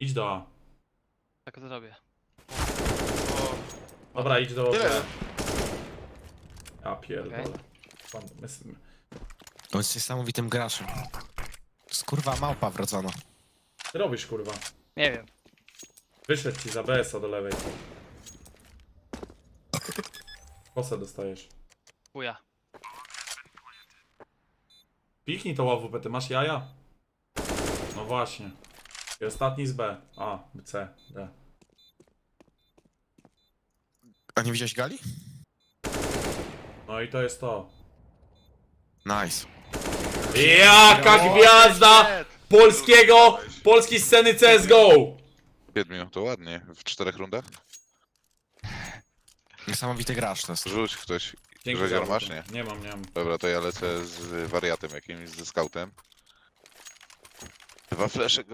Idź do A. Tak zrobię. O, Dobra, idź do Tyle. B. Ja pierdolę. Okej. Pan- my- On jest niesamowitym graczem. To jest kurwa małpa wrodzona. Ty robisz kurwa. Nie wiem. Wyszedł ci za BS-a do lewej. Kosę dostajesz. Chuja. Pichnij to ławupę, ty masz jaja? No właśnie. I ostatni z B. A, C, D. A nie widziałeś gali? No i to jest to. Nice. Jaka gwiazda polskiego, polskiej sceny CSGO! Siedmiu, to ładnie. W czterech rundach? Niesamowity gracz to jest. Rzuć ktoś. Dzięki za masz? Nie. Nie mam, nie mam. Dobra, to ja lecę z wariatem jakimś, ze scoutem. Dwa flesze